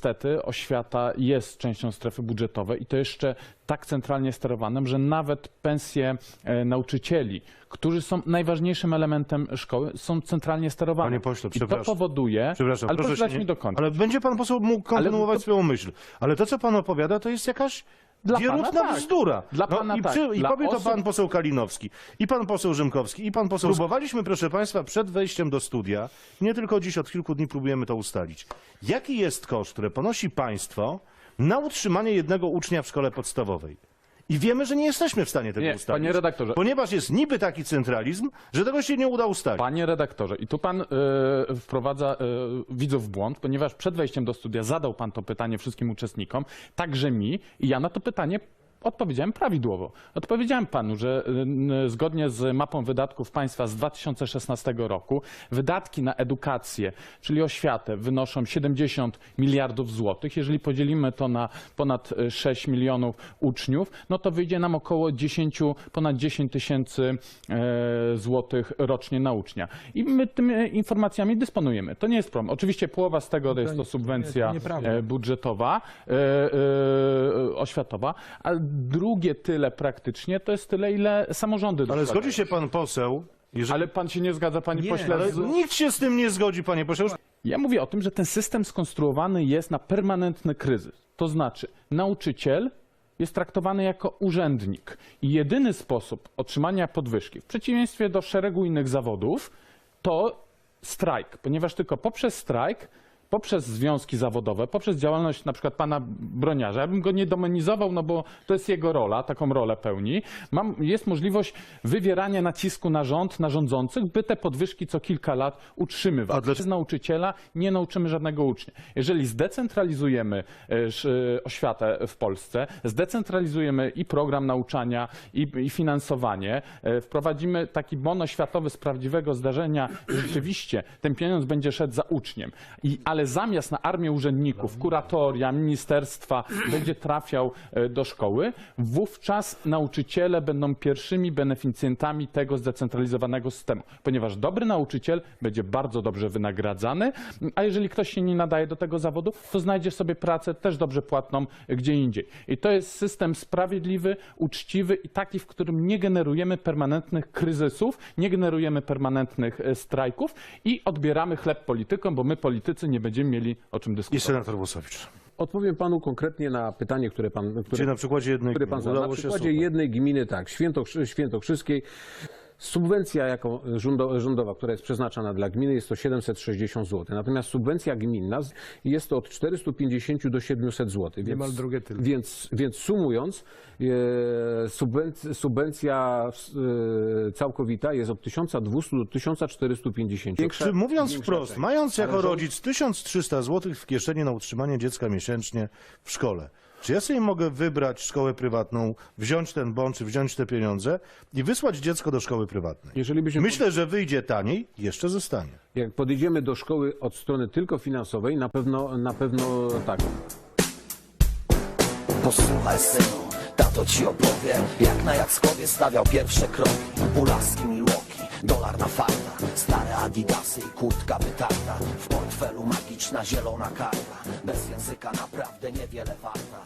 Niestety oświata jest częścią strefy budżetowej i to jeszcze tak centralnie sterowanym, że nawet pensje e, nauczycieli, którzy są najważniejszym elementem szkoły, są centralnie sterowane. Panie pośle, I to przepraszam. powoduje, Przepraszam, ale proszę proszę się dać nie- mi dokończyć. Ale będzie pan poseł mógł kontynuować swoją myśl. Ale to, co pan opowiada, to jest jakaś Dla wierutna pana tak. bzdura. Dla pana i, tak. I Dla powie to osób- pan poseł Kalinowski, i pan poseł Rzymkowski, i pan poseł... Próbowaliśmy, proszę państwa, przed wejściem do studia, nie tylko dziś, od kilku dni próbujemy to ustalić. Jaki jest koszt, który ponosi państwo na utrzymanie jednego ucznia w szkole podstawowej? I wiemy, że nie jesteśmy w stanie tego Nie, ustalić. panie redaktorze. Ponieważ jest niby taki centralizm, że tego się nie uda ustalić. Panie redaktorze, i tu pan e, wprowadza e, widzów w błąd, ponieważ przed wejściem do studia zadał pan to pytanie wszystkim uczestnikom, także mi, i ja na to pytanie odpowiedziałem prawidłowo. Odpowiedziałem panu, że e, zgodnie z mapą wydatków państwa z 2016 roku wydatki na edukację, czyli oświatę, wynoszą 70 miliardów złotych. Jeżeli podzielimy to na ponad e, 6 milionów uczniów, no to wyjdzie nam około 10, ponad 10 tysięcy e, złotych rocznie na ucznia. I my tymi informacjami dysponujemy. To nie jest problem. Oczywiście połowa z tego to jest to subwencja e, budżetowa, e, e, oświatowa, a drugie tyle praktycznie to jest tyle, ile samorządy Ale dokładają. zgodzi się pan poseł, jeżeli... Ale pan się nie zgadza, panie Nie, pośle, Ale z... nikt się z tym nie zgodzi, panie pośle. Już Ja mówię o tym, że ten system skonstruowany jest na permanentny kryzys. To znaczy, nauczyciel jest traktowany jako urzędnik i jedyny sposób otrzymania podwyżki, w przeciwieństwie do szeregu innych zawodów, to strajk, ponieważ tylko poprzez strajk, poprzez związki zawodowe, poprzez działalność na przykład pana broniarza, ja bym go nie demonizował, no bo to jest jego rola, taką rolę pełni, mam, jest możliwość wywierania nacisku na rząd, na rządzących, by te podwyżki co kilka lat utrzymywać. Dlaczego- Bez nauczyciela nie nauczymy żadnego ucznia. Jeżeli zdecentralizujemy e, sz- oświatę w Polsce, zdecentralizujemy i program nauczania, i, i finansowanie, e, wprowadzimy taki bon oświatowy z prawdziwego zdarzenia, rzeczywiście ten pieniądz będzie szedł za uczniem. I, ale zamiast na armię urzędników, kuratoria, ministerstwa będzie trafiał e, do szkoły, wówczas nauczyciele będą pierwszymi beneficjentami tego zdecentralizowanego systemu, ponieważ dobry nauczyciel będzie bardzo dobrze wynagradzany, a jeżeli ktoś się nie nadaje do tego zawodu, to znajdzie sobie pracę też dobrze płatną gdzie indziej. I to jest system sprawiedliwy, uczciwy i taki, w którym nie generujemy permanentnych kryzysów, nie generujemy permanentnych e, strajków i odbieramy chleb politykom, bo my politycy nie będziemy mieli o czym I dyskutować. senator Włosowicz. Odpowiem panu konkretnie na pytanie, które pan, które, na przykładzie jednej które pan gminy zadał. Na udało się przykładzie jednej gminy, tak, Świętokrzy, Świętokrzyskiej. Subwencja jaką rządo- rządowa, która jest przeznaczana dla gminy jest to 760 zł. Natomiast subwencja gminna jest to od 450 do 700 zł. Więc, Niemal drugie tyle. Więc, więc sumując, e, subwenc- subwencja e, całkowita jest od 1200 do 1450. Większa- Czy mówiąc wprost, część. mając jako rodzic 1300 zł w kieszeni na utrzymanie dziecka miesięcznie w szkole, czy ja sobie mogę wybrać szkołę prywatną, wziąć ten bon, czy wziąć te pieniądze i wysłać dziecko do szkoły prywatnej? Jeżeli byśmy Myślę, że wyjdzie taniej, jeszcze zostanie. Jak podejdziemy do szkoły od strony tylko finansowej, na pewno, na pewno tak. Posłuchaj synu, tato ci opowie Jak na Jackowie stawiał pierwsze kroki Pulaski Milwaukee, dolar na farta Stare adidasy i kurtka wytarta. W portfelu magiczna zielona karta Bez języka naprawdę niewiele warta